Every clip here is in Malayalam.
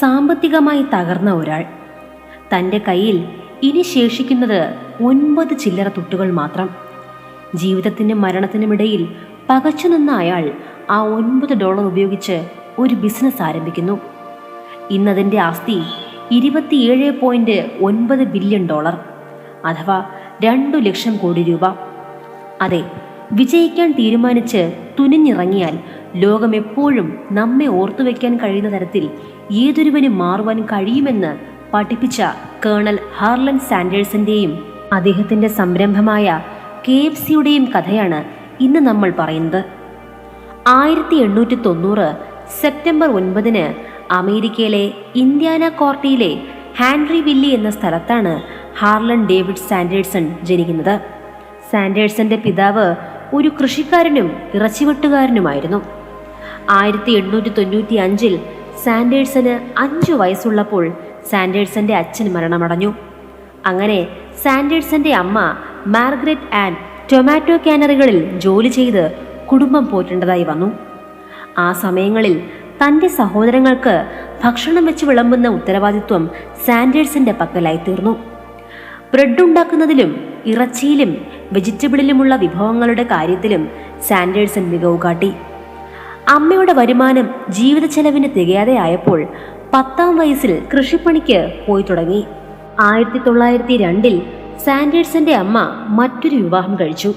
സാമ്പത്തികമായി തകർന്ന ഒരാൾ. തന്റെ കയ്യിൽ ഇനി ശേഷിക്കുന്നത് ഒൻപത് ചില്ലറ തുട്ടുകൾ മാത്രം. ജീവിതത്തിനും മരണത്തിനുമിടയിൽ പകച്ചു നിന്ന അയാൾ ആ ഒൻപത് ഡോളർ ഉപയോഗിച്ച് ഒരു ബിസിനസ് ആരംഭിക്കുന്നു. ഇന്നതിന്റെ ആസ്തി ഇരുപത്തിയേഴ് പോയിന്റ് ഒൻപത് ബില്യൺ ഡോളർ അഥവാ രണ്ടു ലക്ഷം കോടി രൂപ. അതെ വിജയിക്കാൻ തീരുമാനിച്ച് തുനിഞ്ഞിറങ്ങിയാൽ ലോകം എപ്പോഴും നമ്മെ ഓർത്തുവെക്കാൻ കഴിയുന്ന തരത്തിൽ ഏതൊരുവനും മാറുവാൻ കഴിയുമെന്ന് പഠിപ്പിച്ച കേണൽ ഹാർലൻ സാൻഡേഴ്സിന്റെയും അദ്ദേഹത്തിന്റെ സംരംഭമായ കെ എഫ് സിയുടെയും കഥയാണ് ഇന്ന് നമ്മൾ പറയുന്നത്. ആയിരത്തി എണ്ണൂറ്റി തൊണ്ണൂറ് സെപ്റ്റംബർ ഒൻപതിന് അമേരിക്കയിലെ ഇന്ത്യാന കോർട്ടിയിലെ ഹാൻറി വില്ലി എന്ന സ്ഥലത്താണ് ഹാർലൻ ഡേവിഡ് സാൻഡേഴ്സൺ ജനിക്കുന്നത്. സാൻഡേഴ്സന്റെ പിതാവ് ഒരു കൃഷിക്കാരനും ഇറച്ചിവെട്ടുകാരനുമായിരുന്നു. ആയിരത്തി എണ്ണൂറ്റി തൊണ്ണൂറ്റി അഞ്ചിൽ സാൻഡേഴ്സന് അഞ്ചു വയസ്സുള്ളപ്പോൾ സാൻഡേഴ്സന്റെ അച്ഛൻ മരണമടഞ്ഞു. അങ്ങനെ സാൻഡേഴ്സന്റെ അമ്മ മാർഗ്രറ്റ് ആൻഡ് ടൊമാറ്റോ കാനറികളിൽ ജോലി ചെയ്ത് കുടുംബം പോറ്റേണ്ടതായി വന്നു. ആ സമയങ്ങളിൽ തന്റെ സഹോദരങ്ങൾക്ക് ഭക്ഷണം വെച്ച് വിളമ്പുന്ന ഉത്തരവാദിത്വം സാൻഡേഴ്സിന്റെ പക്കലായി തീർന്നു ബ്രെഡ് ഉണ്ടാക്കുന്നതിലും ഇറച്ചിയിലും വെജിറ്റബിളിലുമുള്ള വിഭവങ്ങളുടെ കാര്യത്തിലും സാൻഡേഴ്സൺ മികവ് കാട്ടി അമ്മയുടെ വരുമാനം ജീവിത ചെലവിന് തികയാതെ ആയപ്പോൾ പത്താം വയസ്സിൽ കൃഷിപ്പണിക്ക് പോയി തുടങ്ങി. ആയിരത്തി തൊള്ളായിരത്തി രണ്ടിൽ സാൻഡേഴ്സന്റെ അമ്മ മറ്റൊരു വിവാഹം കഴിച്ചു.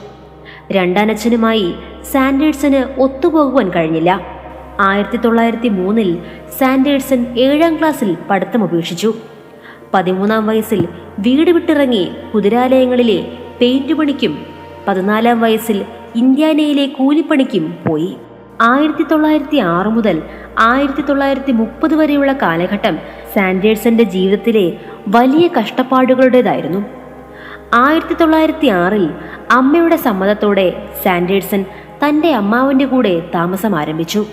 രണ്ടാനച്ഛനുമായി സാൻഡേഴ്സന് ഒത്തുപോകുവാൻ കഴിഞ്ഞില്ല. ആയിരത്തി തൊള്ളായിരത്തി മൂന്നിൽ സാൻഡേഴ്സൺ ഏഴാം ക്ലാസ്സിൽ പഠിത്തം ഉപേക്ഷിച്ചു. പതിമൂന്നാം വയസ്സിൽ വീട് വിട്ടിറങ്ങി കുതിരാലയങ്ങളിലെ പെയിന്റ് പണിക്കും പതിനാലാം വയസ്സിൽ ഇന്ത്യാനയിലെ കൂലിപ്പണിക്കും പോയി. ആയിരത്തി തൊള്ളായിരത്തി ആറ് മുതൽ ആയിരത്തി തൊള്ളായിരത്തി മുപ്പത് വരെയുള്ള കാലഘട്ടം സാൻഡേഴ്സന്റെ ജീവിതത്തിലെ വലിയ കഷ്ടപ്പാടുകളുടേതായിരുന്നു. ആയിരത്തി തൊള്ളായിരത്തി ആറിൽ അമ്മയുടെ സമ്മതത്തോടെ സാൻഡേഴ്സൺ തന്റെ അമ്മാവന്റെ കൂടെ താമസം ആരംഭിച്ചു.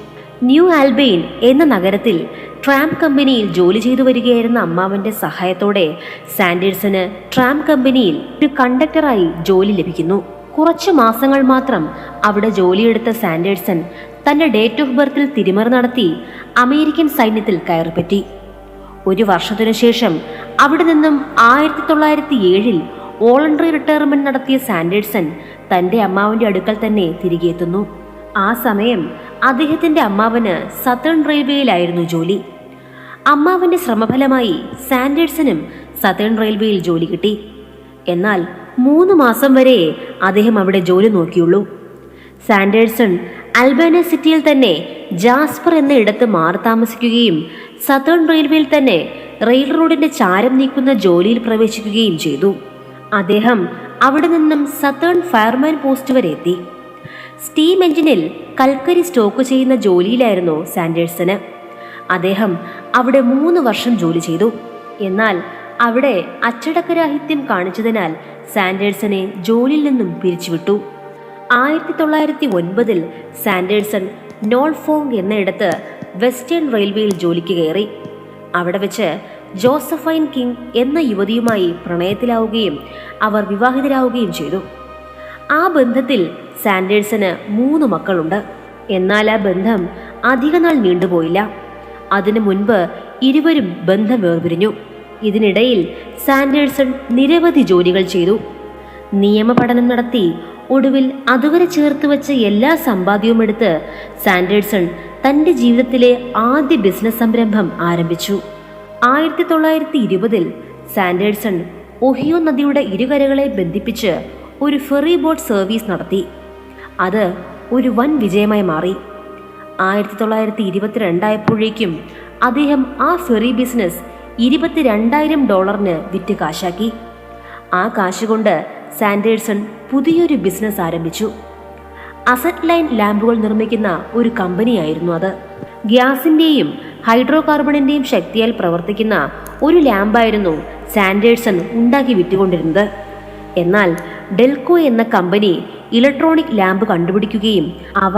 ന്യൂ ആൽബെയിൻ എന്ന നഗരത്തിൽ ട്രാം കമ്പനിയിൽ ജോലി ചെയ്തു വരികയായിരുന്ന അമ്മാവന്റെ സഹായത്തോടെ സാൻഡേഴ്സന് ട്രാം കമ്പനിയിൽ ഒരു കണ്ടക്ടറായി ജോലി ലഭിക്കുന്നു. കുറച്ചു മാസങ്ങൾ മാത്രം അവിടെ ജോലിയെടുത്ത സാൻഡേഴ്സൺ തന്റെ ഡേറ്റ് ഓഫ് ബർത്തിൽ തിരിമറി നടത്തി അമേരിക്കൻ സൈന്യത്തിൽ കയറിപ്പറ്റി. ഒരു വർഷത്തിനു ശേഷം അവിടെ നിന്നും ആയിരത്തി തൊള്ളായിരത്തി ഏഴിൽ വോളണ്ടറി റിട്ടയർമെന്റ് നടത്തിയ സാൻഡേഴ്സൺ തന്റെ അമ്മാവന്റെ അടുക്കൽ തന്നെ തിരികെ എത്തുന്നു. ആ സമയം അദ്ദേഹത്തിന്റെ അമ്മാവന് സത്തേൺ റെയിൽവേയിലായിരുന്നു ജോലി. അമ്മാവന്റെ ശ്രമഫലമായി സാൻഡേഴ്സനും സത്തേൺ റെയിൽവേയിൽ ജോലി കിട്ടി. എന്നാൽ മൂന്ന് മാസം വരെ അദ്ദേഹം അവിടെ ജോലി നോക്കിയുള്ളൂ. സാൻഡേഴ്സൺ അൽബാന സിറ്റിയിൽ തന്നെ ജാസ്പർ എന്ന ഇടത്ത് മാറി താമസിക്കുകയും സതേൺ റെയിൽവേയിൽ തന്നെ റെയിൽ റോഡിന്റെ ചാരം നീക്കുന്ന ജോലിയിൽ പ്രവേശിക്കുകയും ചെയ്തു. അദ്ദേഹം അവിടെ നിന്നും സതേൺ ഫയർമാൻ പോസ്റ്റ് വരെ എത്തി. സ്റ്റീം എഞ്ചിനിൽ കൽക്കരി സ്റ്റോക്ക് ചെയ്യുന്ന ജോലിയിലായിരുന്നു സാൻഡേഴ്സന്. അദ്ദേഹം അവിടെ മൂന്ന് വർഷം ജോലി ചെയ്തു. എന്നാൽ അവിടെ അച്ചടക്കരാഹിത്യം കാണിച്ചതിനാൽ സാൻഡേഴ്സനെ ജോലിയിൽ നിന്നും പിരിച്ചുവിട്ടു. ആയിരത്തി തൊള്ളായിരത്തി ഒൻപതിൽ സാൻഡേഴ്സൺ നോൾഫോങ് എന്നയിടത്ത് വെസ്റ്റേൺ റെയിൽവേയിൽ ജോലിക്ക് കയറി. അവിടെ വെച്ച് ജോസഫൈൻ കിങ് എന്ന യുവതിയുമായി പ്രണയത്തിലാവുകയും അവർ വിവാഹിതരാവുകയും ചെയ്തു. ആ ബന്ധത്തിൽ സാൻഡേഴ്സന് മൂന്ന് മക്കളുണ്ട്. എന്നാൽ ആ ബന്ധം അധികനാൾ നീണ്ടുപോയില്ല. അതിനു മുൻപ് ഇരുവരും ബന്ധം വേർപിരിഞ്ഞു. ഇതിനിടയിൽ സാൻഡേഴ്സൺ നിരവധി ജോലികൾ ചെയ്തു. നിയമപഠനം നടത്തി. ഒടുവിൽ അതുവരെ ചേർത്ത് വെച്ച എല്ലാ സമ്പാദ്യവും എടുത്ത് സാൻഡേഴ്സൺ തന്റെ ജീവിതത്തിലെ ആദ്യ ബിസിനസ് സംരംഭം ആരംഭിച്ചു. ആയിരത്തി തൊള്ളായിരത്തി ഇരുപതിൽ സാൻഡേഴ്സൺ ഒഹിയോ നദിയുടെ ഇരുകരകളെ ബന്ധിപ്പിച്ച് ഒരു ഫെറി ബോട്ട് സർവീസ് നടത്തി. അത് ഒരു വൻ വിജയമായി മാറി. ആയിരത്തി തൊള്ളായിരത്തി ഇരുപത്തിരണ്ടായപ്പോഴേക്കും അദ്ദേഹം ആ ഫെറി ബിസിനസ് ഇരുപത്തിരണ്ടായിരം ഡോളറിന് വിറ്റ് കാശാക്കി. ആ കാശുകൊണ്ട് സാൻഡേഴ്സൺ പുതിയൊരു ബിസിനസ് ആരംഭിച്ചു. അസറ്റ് ലൈൻ ലാമ്പുകൾ നിർമ്മിക്കുന്ന ഒരു കമ്പനിയായിരുന്നു അത്. ഗ്യാസിന്റെയും ഹൈഡ്രോ കാർബണിന്റെയും ശക്തിയാൽ പ്രവർത്തിക്കുന്ന ഒരു ലാമ്പായിരുന്നു സാൻഡേഴ്സൺ ഉണ്ടാക്കി വിറ്റുകൊണ്ടിരുന്നത്. എന്നാൽ ഡെൽകോ എന്ന കമ്പനി ഇലക്ട്രോണിക് ലാമ്പ് കണ്ടുപിടിക്കുകയും അവ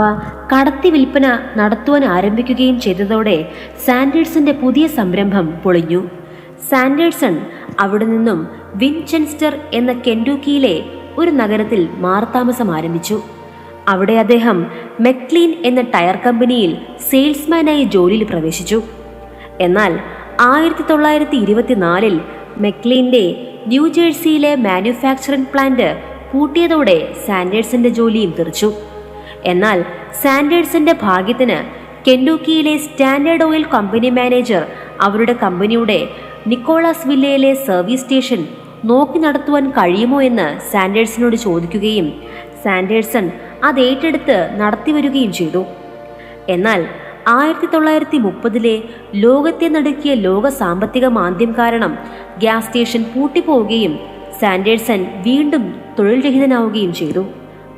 കടത്തി വിൽപ്പന നടത്തുവാൻ ആരംഭിക്കുകയും ചെയ്തതോടെ സാൻഡേഴ്സിന്റെ പുതിയ സംരംഭം പൊളിഞ്ഞു. സാൻഡേഴ്സൺ അവിടെ നിന്നും വിൻചെൻസ്റ്റർ എന്ന കെൻഡൂക്കിയിലെ ഒരു നഗരത്തിൽ മാർത്താമസം ആരംഭിച്ചു. അവിടെ അദ്ദേഹം മെക്ലീൻ എന്ന ടയർ കമ്പനിയിൽ സെയിൽസ്മാനായി ജോലിയിൽ പ്രവേശിച്ചു. എന്നാൽ ആയിരത്തി തൊള്ളായിരത്തി ഇരുപത്തിനാലിൽ മെക്ലീന്റെ ന്യൂജേഴ്സിയിലെ മാനുഫാക്ചറിംഗ് പ്ലാന്റ് പൂട്ടിയതോടെ സാൻഡേഴ്സിന്റെ ജോലിയും തെറിച്ചു. എന്നാൽ സാൻഡേഴ്സിന്റെ ഭാഗ്യത്തിന് കെൻഡൂക്കിയിലെ സ്റ്റാൻഡേർഡ് ഓയിൽ കമ്പനി മാനേജർ അവരുടെ കമ്പനിയുടെ നിക്കോളാസ് വില്ലയിലെ സർവീസ് സ്റ്റേഷൻ നോക്കി നടത്തുവാൻ കഴിയുമോ എന്ന് സാൻഡേഴ്സിനോട് ചോദിക്കുകയും സാൻഡേഴ്സൺ അത് ഏറ്റെടുത്ത് നടത്തിവരികയും ചെയ്തു. എന്നാൽ ആയിരത്തി തൊള്ളായിരത്തി മുപ്പതിലെ ലോകത്തെ നടുക്കിയ ലോക സാമ്പത്തിക മാന്ദ്യം കാരണം ഗ്യാസ് സ്റ്റേഷൻ പൂട്ടിപ്പോവുകയും സാൻഡേഴ്സൺ വീണ്ടും തൊഴിൽ രഹിതനാവുകയും ചെയ്തു.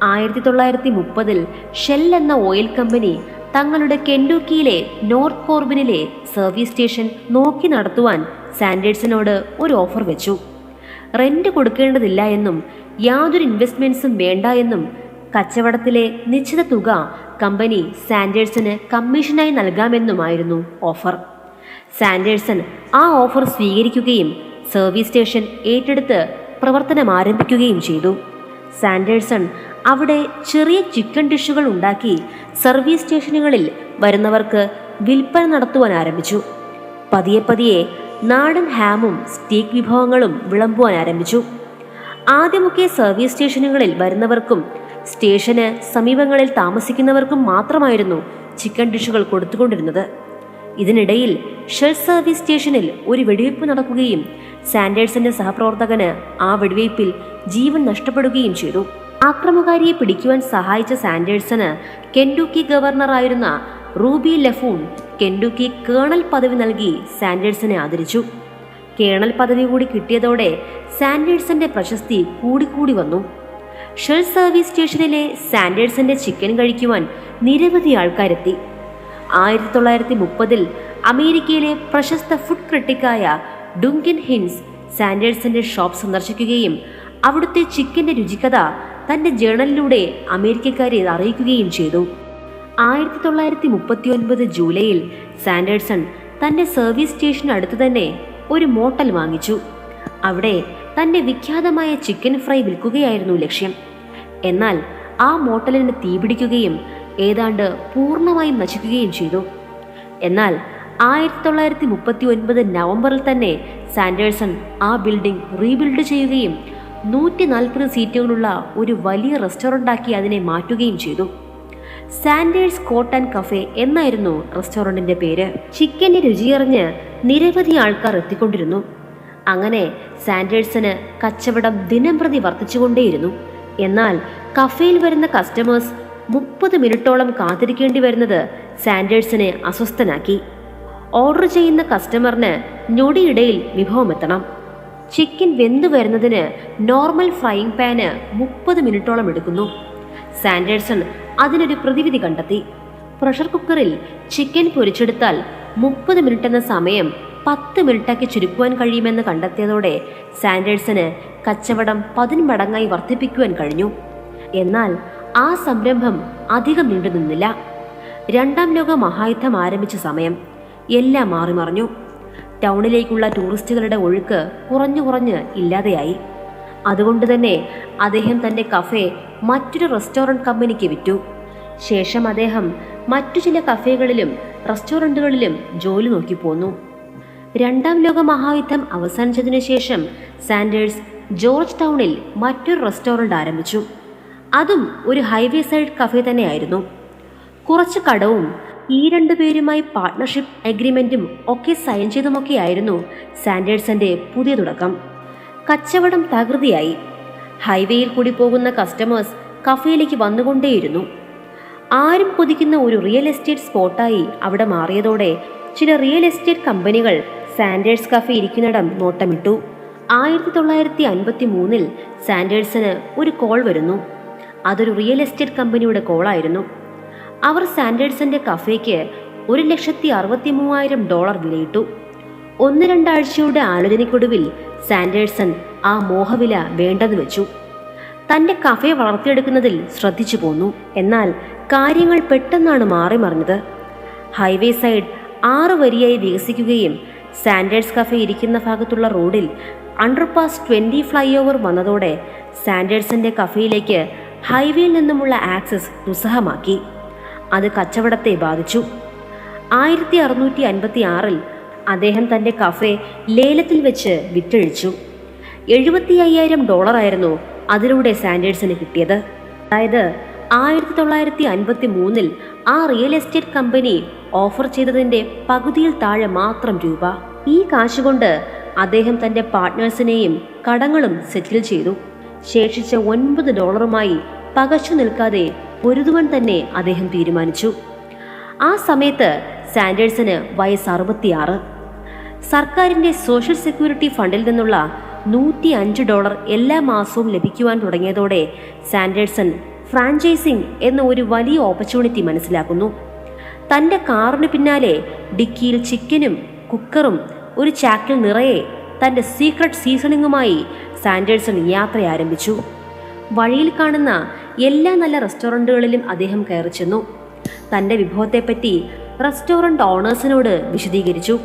ആയിരത്തി തൊള്ളായിരത്തി മുപ്പതിൽ ഷെൽ എന്ന ഓയിൽ കമ്പനി തങ്ങളുടെ കെൻഡൂക്കിയിലെ നോർത്ത് കോർബിനിലെ സർവീസ് സ്റ്റേഷൻ നോക്കി നടത്തുവാൻ സാൻഡേഴ്സിനോട് ഒരു ഓഫർ വെച്ചു. റെന്റ് കൊടുക്കേണ്ടതില്ല എന്നും യാതൊരു ഇൻവെസ്റ്റ്മെന്റ്സും വേണ്ട എന്നും കച്ചവടത്തിലെ നിശ്ചിത തുക കമ്പനി സാൻഡേഴ്സന് കമ്മീഷനായി നൽകാമെന്നുമായിരുന്നു ഓഫർ. സാൻഡേഴ്സൺ ആ ഓഫർ സ്വീകരിക്കുകയും സർവീസ് സ്റ്റേഷൻ ഏറ്റെടുത്ത് പ്രവർത്തനം ആരംഭിക്കുകയും ചെയ്തു. സാൻഡേഴ്സൺ അവിടെ ചെറിയ ചിക്കൻ ഡിഷുകൾ ഉണ്ടാക്കി സർവീസ് സ്റ്റേഷനുകളിൽ വരുന്നവർക്ക് വിൽപ്പന നടത്തുവാൻ ആരംഭിച്ചു. പതിയെ പതിയെ നാടൻ ഹാമും സ്റ്റീക്ക് വിഭവങ്ങളും വിളമ്പുവാൻ ആരംഭിച്ചു. ആദ്യമൊക്കെ സർവീസ് സ്റ്റേഷനുകളിൽ വരുന്നവർക്കും സ്റ്റേഷന് സമീപങ്ങളിൽ താമസിക്കുന്നവർക്കും മാത്രമായിരുന്നു ചിക്കൻ ഡിഷുകൾ കൊടുത്തുകൊണ്ടിരുന്നത്. ഇതിനിടയിൽ ഷെൽ സർവീസ് സ്റ്റേഷനിൽ ഒരു വെടിവയ്പ് നടക്കുകയും സാൻഡേഴ്സിന്റെ സഹപ്രവർത്തകന് ആ വെടിവയ്പിൽ ജീവൻ നഷ്ടപ്പെടുകയും ചെയ്തു. ആക്രമകാരിയെ പിടിക്കുവാൻ സഹായിച്ച സാൻഡേഴ്സന് കെൻഡുക്കി ഗവർണറായിരുന്ന റൂബി ലഫൂൺ കെൻഡുക്കി കേണൽ പദവി നൽകി സാൻഡേഴ്സിനെ ആദരിച്ചു. കേണൽ പദവി കൂടി കിട്ടിയതോടെ സാൻഡേഴ്സിന്റെ പ്രശസ്തി കൂടിക്കൂടി വന്നു. ഷെൽ സർവീസ് സ്റ്റേഷനിലെ സാൻഡേഴ്സിന്റെ ചിക്കൻ കഴിക്കുവാൻ നിരവധി ആൾക്കാരെത്തി. ആയിരത്തി തൊള്ളായിരത്തി മുപ്പതിൽ അമേരിക്കയിലെ പ്രശസ്ത ഫുഡ് ക്രിട്ടിക്കായ ഡുങ്കിൻ ഹിൻസ് സാൻഡേഴ്സിന്റെ ഷോപ്പ് സന്ദർശിക്കുകയും അവിടുത്തെ ചിക്കന്റെ രുചികഥ തന്റെ ജേണലിലൂടെ അമേരിക്കക്കാരെ അറിയിക്കുകയും ചെയ്തു. ആയിരത്തി തൊള്ളായിരത്തി മുപ്പത്തി ഒൻപത് ജൂലൈയിൽ സാൻഡേഴ്സൺ തന്റെ സർവീസ് സ്റ്റേഷന് അടുത്ത് തന്നെ ഒരു മോട്ടൽ വാങ്ങിച്ചു. അവിടെ തന്റെ വിഖ്യാതമായ ചിക്കൻ ഫ്രൈ വിൽക്കുകയായിരുന്നു ലക്ഷ്യം. എന്നാൽ ആ മോട്ടലിന് തീപിടിക്കുകയും ഏതാണ്ട് പൂർണമായും നശിക്കുകയും ചെയ്തു. എന്നാൽ ആയിരത്തി തൊള്ളായിരത്തി മുപ്പത്തി ഒൻപത് നവംബറിൽ തന്നെ സാൻഡേഴ്സൺ ആ ബിൽഡിംഗ് റീബിൽഡ് ചെയ്യുകയും നൂറ്റി നാൽപ്പത് സീറ്റുകളുള്ള ഒരു വലിയ റെസ്റ്റോറന്റാക്കി അതിനെ മാറ്റുകയും ചെയ്തു. സാൻഡേഴ്സ് കോട്ട് ആൻഡ് കഫേ എന്നായിരുന്നു റെസ്റ്റോറന്റിന്റെ പേര്. ചിക്കന്റെ രുചിയറിഞ്ഞ് നിരവധി ആൾക്കാർ എത്തിക്കൊണ്ടിരുന്നു. അങ്ങനെ സാൻഡേഴ്സിന് കച്ചവടം ദിനം പ്രതി വർദ്ധിച്ചുകൊണ്ടേയിരുന്നു. എന്നാൽ കഫേയിൽ വരുന്ന കസ്റ്റമേഴ്സ് മുപ്പത് മിനിറ്റോളം കാത്തിരിക്കേണ്ടി വരുന്നത് സാൻഡേഴ്സിനെ അസ്വസ്ഥനാക്കി. ഓർഡർ ചെയ്യുന്ന കസ്റ്റമറിന് ഞൊടിയിടയിൽ വിഭവമെത്തണം. ചിക്കൻ വെന്തു വരുന്നതിന് നോർമൽ ഫ്രൈയിങ് പാന് മുപ്പത് മിനിറ്റോളം എടുക്കുന്നു. സാൻഡേഴ്സൺ അതിനൊരു പ്രതിവിധി കണ്ടെത്തി. പ്രഷർ കുക്കറിൽ ചിക്കൻ പൊരിച്ചെടുത്താൽ മുപ്പത് മിനിറ്റ് എന്ന സമയം പത്ത് മിനിറ്റാക്കി ചുരുക്കുവാൻ കഴിയുമെന്ന് കണ്ടെത്തിയതോടെ സാൻഡേഴ്സന് കച്ചവടം പതിന്മടങ്ങായി വർദ്ധിപ്പിക്കുവാൻ കഴിഞ്ഞു. എന്നാൽ ആ സംരംഭം അധികം നീണ്ടുനിന്നില്ല രണ്ടാം ലോക മഹായുദ്ധം ആരംഭിച്ച സമയം എല്ലാം മാറിമറിഞ്ഞു. ടൗണിലേക്കുള്ള ടൂറിസ്റ്റുകളുടെ ഒഴുക്ക് കുറഞ്ഞു കുറഞ്ഞ് ഇല്ലാതെയായി. അതുകൊണ്ട് തന്നെ അദ്ദേഹം തന്റെ കഫേ മറ്റൊരു റെസ്റ്റോറന്റ് കമ്പനിക്ക് വിറ്റു. ശേഷം അദ്ദേഹം മറ്റു ചില കഫേകളിലും റെസ്റ്റോറന്റുകളിലും ജോലി നോക്കി പോന്നു രണ്ടാം ലോക മഹായുദ്ധം അവസാനിച്ചതിനു ശേഷം സാൻഡേഴ്സ് ജോർജ് ടൗണിൽ മറ്റൊരു റെസ്റ്റോറന്റ് ആരംഭിച്ചു. അതും ഒരു ഹൈവേ സൈഡ് കഫേ തന്നെയായിരുന്നു. കുറച്ച് കടവും ഈ രണ്ടുപേരുമായി പാർട്ട്ണർഷിപ്പ് അഗ്രിമെന്റും ഒക്കെ സൈൻ ചെയ്തുമൊക്കെയായിരുന്നു സാൻഡേഴ്സന്റെ പുതിയ തുടക്കം. കച്ചവടം തകൃതിയായി. ഹൈവേയിൽ കൂടി പോകുന്ന കസ്റ്റമേഴ്സ് കഫേയിലേക്ക് വന്നുകൊണ്ടേയിരുന്നു. ആരും കൊതിക്കുന്ന ഒരു റിയൽ എസ്റ്റേറ്റ് സ്പോട്ടായി അവിടെ മാറിയതോടെ ചില റിയൽ എസ്റ്റേറ്റ് കമ്പനികൾ സാൻഡേഴ്സ് കഫേ ഇരിക്കുന്നിടം നോട്ടമിട്ടു. ആയിരത്തി തൊള്ളായിരത്തി അൻപത്തി മൂന്നിൽ സാൻഡേഴ്സിന് ഒരു കോൾ വരുന്നു. അതൊരു റിയൽ എസ്റ്റേറ്റ് കമ്പനിയുടെ കോളായിരുന്നു. അവർ സാൻഡേഴ്സിന്റെ കഫേക്ക് ഒരു ലക്ഷത്തി അറുപത്തി മൂവായിരം ഡോളർ വിലയിട്ടു. ഒന്ന് രണ്ടാഴ്ചയുടെ ആലോചനയ്ക്കൊടുവിൽ സാൻഡേഴ്സൺ ആ മോഹവില വേണ്ടെന്ന് വെച്ചു. തന്റെ കഫേ വളർത്തിയെടുക്കുന്നതിൽ ശ്രദ്ധിച്ചു പോന്നു. എന്നാൽ കാര്യങ്ങൾ പെട്ടെന്നാണ് മാറി മറിഞ്ഞത് ഹൈവേ സൈഡ് ആറ് വരിയായി വികസിക്കുകയും സാൻഡേഴ്സ് കഫേ ഇരിക്കുന്ന ഭാഗത്തുള്ള റോഡിൽ അണ്ടർപാസ് ട്വന്റി ഫ്ലൈ ഓവർ വന്നതോടെ സാൻഡേഴ്സിന്റെ കഫേയിലേക്ക് ഹൈവേയിൽ നിന്നുമുള്ള ആക്സസ് ദുസ്സഹമാക്കി. അത് കച്ചവടത്തെ ബാധിച്ചു. ആയിരത്തി അറുന്നൂറ്റി അൻപത്തി ആറിൽ അദ്ദേഹം തന്റെ കഫേ ലേലത്തിൽ വെച്ച് വിറ്റഴിച്ചു. എഴുപത്തി അയ്യായിരം ഡോളറായിരുന്നു അതിലൂടെ സാൻഡേഴ്സിന് കിട്ടിയത്. അതായത് ആയിരത്തി തൊള്ളായിരത്തി അൻപത്തി മൂന്നിൽ ആ റിയൽ എസ്റ്റേറ്റ് കമ്പനി ഓഫർ ചെയ്തതിന്റെ പകുതിയിൽ താഴെ മാത്രം രൂപ. ഈ കാശുകൊണ്ട് അദ്ദേഹം തന്റെ പാർട്ട്നേഴ്സിനെയും കടങ്ങളും സെറ്റിൽ ചെയ്തു. ശേഷിച്ച ഒൻപത് ഡോളറുമായി പകച്ചു നിൽക്കാതെ പൊരുതുവാൻ തന്നെ അദ്ദേഹം തീരുമാനിച്ചു. ആ സമയത്ത് സാൻഡേഴ്സിന് വയസ്സ് അറുപത്തിയാറ്. സർക്കാരിന്റെ സോഷ്യൽ സെക്യൂരിറ്റി ഫണ്ടിൽ നിന്നുള്ള നൂറ്റി അഞ്ച് ഡോളർ എല്ലാ മാസവും ലഭിക്കുവാൻ തുടങ്ങിയതോടെ സാൻഡേഴ്സൺ ഫ്രാഞ്ചൈസിംഗ് എന്ന ഒരു വലിയ ഓപ്പർച്യൂണിറ്റി മനസ്സിലാക്കുന്നു. തന്റെ കാറിന് പിന്നാലെ ഡിക്കിയിൽ ചിക്കനും കുക്കറും ഒരു ചാക്കിൽ നിറയെ തന്റെ സീക്രട്ട് സീസണിങ്ങുമായി സാൻഡേഴ്സൺ യാത്ര ആരംഭിച്ചു. വഴിയിൽ കാണുന്ന എല്ലാ നല്ല റെസ്റ്റോറന്റുകളിലും അദ്ദേഹം കയറി ചെന്നു. തന്റെ വിഭവത്തെപ്പറ്റി റെസ്റ്റോറന്റ് ഓണേഴ്സിനോട് വിശദീകരിച്ചു.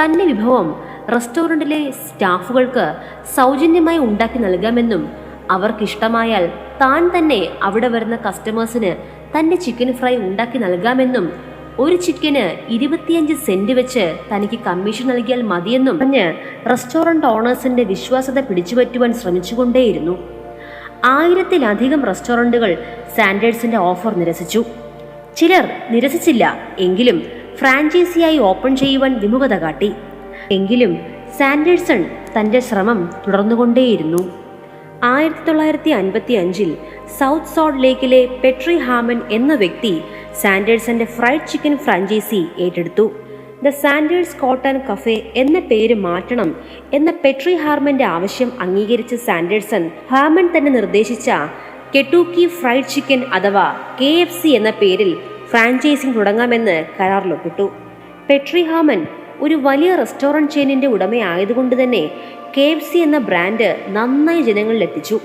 തന്റെ വിഭവം റെസ്റ്റോറന്റിലെ സ്റ്റാഫുകൾക്ക് സൗജന്യമായി ഉണ്ടാക്കി നൽകാമെന്നും അവർക്കിഷ്ടമായാൽ താൻ തന്നെ അവിടെ വരുന്ന കസ്റ്റമേഴ്സിന് തന്റെ ചിക്കൻ ഫ്രൈ ഉണ്ടാക്കി നൽകാമെന്നും ഒരു ചിക്കന് ഇരുപത്തിയഞ്ച് സെന്റ് വെച്ച് തനിക്ക് കമ്മീഷൻ നൽകിയാൽ മതിയെന്നും പറഞ്ഞ് റെസ്റ്റോറന്റ് ഓണേഴ്സിന്റെ വിശ്വാസത പിടിച്ചുപറ്റുവാൻ ശ്രമിച്ചുകൊണ്ടേയിരുന്നു. ആയിരത്തിലധികം റെസ്റ്റോറന്റുകൾ സാൻഡേഴ്സിന്റെ ഓഫർ നിരസിച്ചു. ചിലർ നിരസിച്ചില്ല എങ്കിലും ഫ്രാഞ്ചൈസിയായി ഓപ്പൺ ചെയ്യുവാൻ വിമുഖത കാട്ടി. എങ്കിലും സാൻഡേഴ്സൺ തന്റെ ശ്രമം തുടർന്നുകൊണ്ടേയിരുന്നു. ആയിരത്തി തൊള്ളായിരത്തി അൻപത്തി അഞ്ചിൽ സൗത്ത് സോൾട്ട് ലേക്കിലെ പെട്രി ഹാമൻ എന്ന വ്യക്തി സാൻഡേഴ്സന്റെ ഫ്രൈഡ് ചിക്കൻ ഫ്രാഞ്ചൈസി ഏറ്റെടുത്തു. ദ സാൻഡേഴ്സ് കോട്ടൺ കഫേ എന്ന പേര് മാറ്റണം എന്ന പെട്രി ഹാർമന്റെ ആവശ്യം അംഗീകരിച്ച സാൻഡേഴ്സൺ ഹാമൻ തന്നെ നിർദ്ദേശിച്ച കെട്ടൂക്കി ഫ്രൈഡ് ചിക്കൻ അഥവാ കെ എഫ് സി എന്ന പേരിൽ ഫ്രാഞ്ചൈസിംഗ് തുടങ്ങാമെന്ന് കരാറിലൊപ്പിട്ടു. പെട്രി ഹാമൻ ഒരു വലിയ റെസ്റ്റോറന്റ് ചെയിനിന്റെ ഉടമയായതുകൊണ്ട് തന്നെ കെ എഫ് സി എന്ന ബ്രാൻഡ് നന്നായി ജനങ്ങളിൽ എത്തിച്ചു.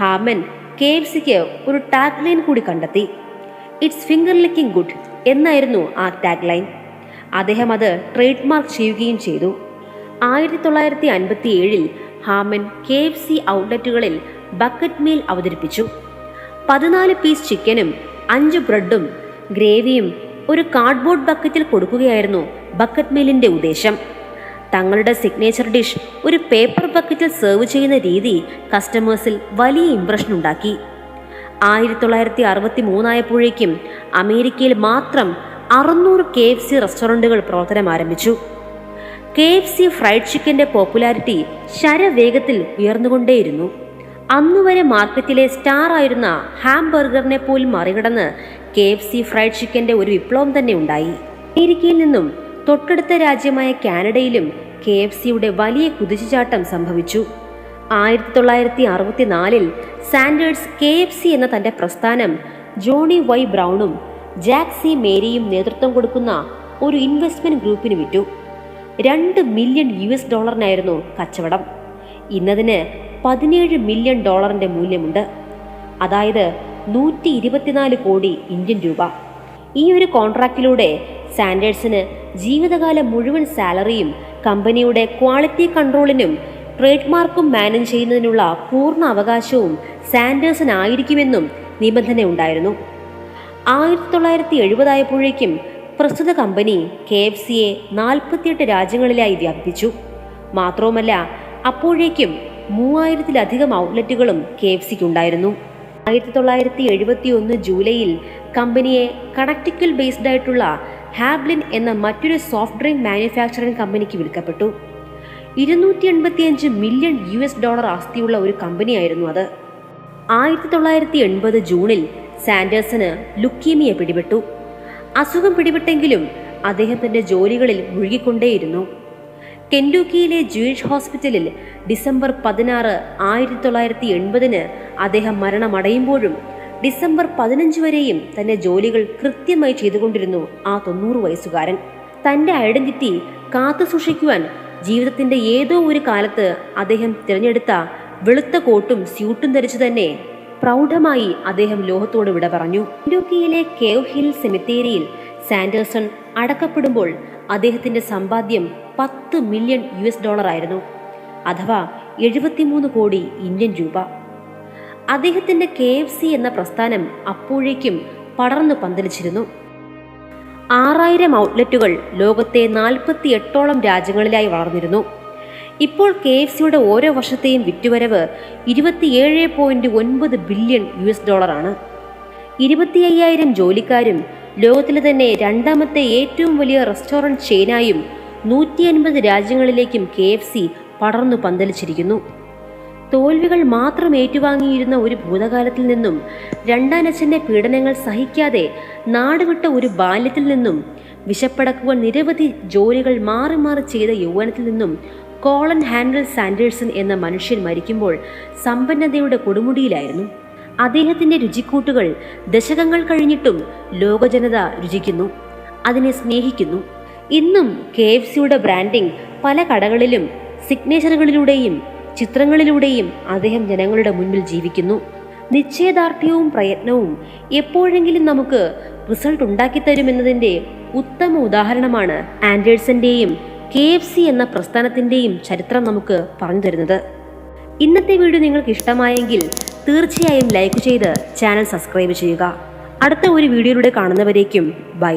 ഹാമൻ കെ എഫ് സിക്ക് ഒരു ടാഗ് ലൈൻ കൂടി കണ്ടെത്തി. ഇറ്റ്സ് ഫിംഗർ ലിക്കിംഗ് ഗുഡ് എന്നായിരുന്നു ആ ടാഗ് ലൈൻ അദ്ദേഹം അത് ട്രേഡ് മാർക്ക് ചെയ്യുകയും ചെയ്തു. ആയിരത്തി തൊള്ളായിരത്തി അൻപത്തി ഏഴിൽ ഹാമൻ കെ എഫ് സി ഔട്ട്ലെറ്റുകളിൽ ബക്കറ്റ് മീൽ അവതരിപ്പിച്ചു. പതിനാല് പീസ് ചിക്കനും അഞ്ച് ബ്രെഡും ഗ്രേവിയും ഒരു കാർഡ്ബോർഡ് ബക്കറ്റിൽ കൊടുക്കുകയായിരുന്നു ബക്കറ്റ് മീലിന്റെ ഉദ്ദേശം. തങ്ങളുടെ സിഗ്നേച്ചർ ഡിഷ് ഒരു പേപ്പർ ബക്കറ്റിൽ സെർവ് ചെയ്യുന്ന രീതി കസ്റ്റമേഴ്സിൽ വലിയ ഇംപ്രഷൻ ഉണ്ടാക്കി. ആയിരത്തി തൊള്ളായിരത്തി അറുപത്തി മൂന്നായപ്പോഴേക്കും അമേരിക്കയിൽ മാത്രം അറുന്നൂറ് കെ എഫ് സി റെസ്റ്റോറന്റുകൾ പ്രവർത്തനം ആരംഭിച്ചു. കെ എഫ് സി ഫ്രൈഡ് ചിക്കന്റെ പോപ്പുലാരിറ്റി ശരവേഗത്തിൽ ഉയർന്നുകൊണ്ടേയിരുന്നു. അന്നുവരെ മാർക്കറ്റിലെ സ്റ്റാർ ആയിരുന്ന ഹാംബർഗറിനെ പോലും മറികടന്ന് കെ എഫ് സി ഫ്രൈഡ് ചിക്കന്റെ ഒരു വിപ്ലവം തന്നെ ഉണ്ടായി. അമേരിക്കയിൽ നിന്നും തൊട്ടടുത്ത രാജ്യമായ കാനഡയിലും കെ എഫ് സിയുടെ വലിയ കുതിച്ചുചാട്ടം സംഭവിച്ചു. ആയിരത്തി തൊള്ളായിരത്തി അറുപത്തിനാലിൽ സാൻഡേഴ്സ് കെ എഫ് സി എന്ന തന്റെ പ്രസ്ഥാനം ജോണി വൈ ബ്രൗണും ജാക്ക് സി മേരിയും നേതൃത്വം കൊടുക്കുന്ന ഒരു ഇൻവെസ്റ്റ്മെന്റ് ഗ്രൂപ്പിന് വിറ്റു. രണ്ട് മില്യൺ യു എസ് ഡോളറിനായിരുന്നു കച്ചവടം. ഇന്നതിന് പതിനേഴ് മില്യൺ ഡോളറിന്റെ മൂല്യമുണ്ട്. അതായത് നൂറ്റി ഇരുപത്തിനാല് കോടി ഇന്ത്യൻ രൂപ. ഈ ഒരു കോൺട്രാക്റ്റിലൂടെ സാൻഡേഴ്സിന് ജീവിതകാലം മുഴുവൻ സാലറിയും കമ്പനിയുടെ ക്വാളിറ്റി കൺട്രോളിനും ട്രേഡ് മാർക്കും മാനേജ് ചെയ്യുന്നതിനുള്ള പൂർണ അവകാശവും സാൻഡേഴ്സിനായിരിക്കുമെന്നും നിബന്ധന ഉണ്ടായിരുന്നു. ആയിരത്തി തൊള്ളായിരത്തി എഴുപതായപ്പോഴേക്കും പ്രസ്തുത കമ്പനി കെ എഫ് സിയെ നാൽപ്പത്തിയെട്ട് രാജ്യങ്ങളിലായി വ്യാപിപ്പിച്ചു. മാത്രവുമല്ല അപ്പോഴേക്കും മൂവായിരത്തിലധികം ഔട്ട്ലെറ്റുകളും കെ എഫ് സിക്ക് ഉണ്ടായിരുന്നു. ആയിരത്തി തൊള്ളായിരത്തി എഴുപത്തി ഒന്ന് ജൂലൈയിൽ കമ്പനിയെ കണക്ടിക്കൽ ബേസ്ഡ് ആയിട്ടുള്ള ഹാബ്ലിൻ എന്ന മറ്റൊരു സോഫ്റ്റ് ഡ്രിങ്ക് മാനുഫാക്ചറിംഗ് കമ്പനിക്ക് വിൽക്കപ്പെട്ടു. ഇരുന്നൂറ്റി എൺപത്തിയഞ്ച് മില്യൺ യു എസ് ഡോളർ ആസ്തിയുള്ള ഒരു കമ്പനിയായിരുന്നു അത്. ആയിരത്തി തൊള്ളായിരത്തി എൺപത് ജൂണിൽ സാൻഡേഴ്സന് ലുക്കീമിയ പിടിപെട്ടു. അസുഖം പിടിപെട്ടെങ്കിലും അദ്ദേഹത്തിന്റെ ജോലികളിൽ മുഴുകിക്കൊണ്ടേയിരുന്നു. കെൻഡൂക്കിയിലെ ജൂയിഷ് ഹോസ്പിറ്റലിൽ ഡിസംബർ പതിനാറ് ആയിരത്തി തൊള്ളായിരത്തി എൺപതിന് അദ്ദേഹം മരണമടയുമ്പോഴും ഡിസംബർ പതിനഞ്ച് വരെയും തന്റെ ജോലികൾ കൃത്യമായി ചെയ്തുകൊണ്ടിരുന്നു ആ തൊണ്ണൂറ് വയസ്സുകാരൻ. തന്റെ ഐഡന്റിറ്റി കാത്തു സൂക്ഷിക്കുവാൻ ജീവിതത്തിന്റെ ഏതോ ഒരു കാലത്ത് അദ്ദേഹം തിരഞ്ഞെടുത്ത വെളുത്ത കോട്ടും സ്യൂട്ടും ധരിച്ചു തന്നെ പ്രൗഢമായി അദ്ദേഹം ലോഹത്തോട് വിട പറഞ്ഞു. ഇൻഡോക്കിയിലെ കേവ് ഹിൽ സെമിത്തേരിയിൽ സാൻഡേഴ്സൺ അടക്കപ്പെടുമ്പോൾ അദ്ദേഹത്തിന്റെ സമ്പാദ്യം പത്ത് മില്യൺ യു എസ് ഡോളർ ആയിരുന്നു. അഥവാ എഴുപത്തിമൂന്ന് കോടി ഇന്ത്യൻ രൂപ. അദ്ദേഹത്തിന്റെ കെ എഫ് സി എന്ന പ്രസ്ഥാനം അപ്പോഴേക്കും പടർന്നു പന്തലിച്ചിരുന്നു. ആറായിരം ഔട്ട്ലെറ്റുകൾ ലോകത്തെ നാൽപ്പത്തി എട്ടോളം രാജ്യങ്ങളിലായി വളർന്നിരുന്നു. ഇപ്പോൾ കെ എഫ് സിയുടെ ഓരോ വർഷത്തെയും വിറ്റുവരവ് ഇരുപത്തിയേഴ് പോയിന്റ് ഒൻപത് ബില്യൺ യു എസ് ഡോളറാണ്. ഇരുപത്തി അയ്യായിരം ജോലിക്കാരും ലോകത്തിലെ തന്നെ രണ്ടാമത്തെ ഏറ്റവും വലിയ റെസ്റ്റോറന്റ് ചെയിനായും നൂറ്റി അൻപത് രാജ്യങ്ങളിലേക്കും കെ എഫ് സി പടർന്നു പന്തലിച്ചിരിക്കുന്നു. തോൽവികൾ മാത്രം ഏറ്റുവാങ്ങിയിരുന്ന ഒരു ഭൂതകാലത്തിൽ നിന്നും രണ്ടാനച്ഛന്റെ പീഡനങ്ങൾ സഹിക്കാതെ നാടുവിട്ട ഒരു ബാല്യത്തിൽ നിന്നും വിശപ്പടക്കുവാൻ നിരവധി ജോലികൾ മാറി മാറി ചെയ്ത യൗവനത്തിൽ നിന്നും കോളൻ ഹാൻഡൽ സാൻഡേഴ്സൺ എന്ന മനുഷ്യൻ മരിക്കുമ്പോൾ സമ്പന്നതയുടെ കൊടുമുടിയിലായിരുന്നു. അദ്ദേഹത്തിന്റെ രുചിക്കൂട്ടുകൾ ദശകങ്ങൾ കഴിഞ്ഞിട്ടും ലോകജനത രുചിക്കുന്നു അതിനെ സ്നേഹിക്കുന്നു. ഇന്നും കെ എഫ് സിയുടെ ബ്രാൻഡിംഗ് പല കടകളിലും സിഗ്നേച്ചറുകളിലൂടെയും ചിത്രങ്ങളിലൂടെയും അദ്ദേഹം ജനങ്ങളുടെ മുന്നിൽ ജീവിക്കുന്നു. നിശ്ചയദാർഢ്യവും പ്രയത്നവും എപ്പോഴെങ്കിലും നമുക്ക് റിസൾട്ട് ഉണ്ടാക്കിത്തരുമെന്നതിന്റെ ഉത്തമ ഉദാഹരണമാണ് ആൻഡേഴ്സന്റെയും കെ എഫ് സി എന്ന പ്രസ്ഥാനത്തിന്റെയും ചരിത്രം നമുക്ക് പറഞ്ഞു തരുന്നത്. ഇന്നത്തെ വീഡിയോ നിങ്ങൾക്ക് ഇഷ്ടമായെങ്കിൽ തീർച്ചയായും ലൈക്ക് ചെയ്ത് ചാനൽ സബ്സ്ക്രൈബ് ചെയ്യുക. അടുത്ത ഒരു വീഡിയോയിലൂടെ കാണുന്നവരേക്കും ബൈ.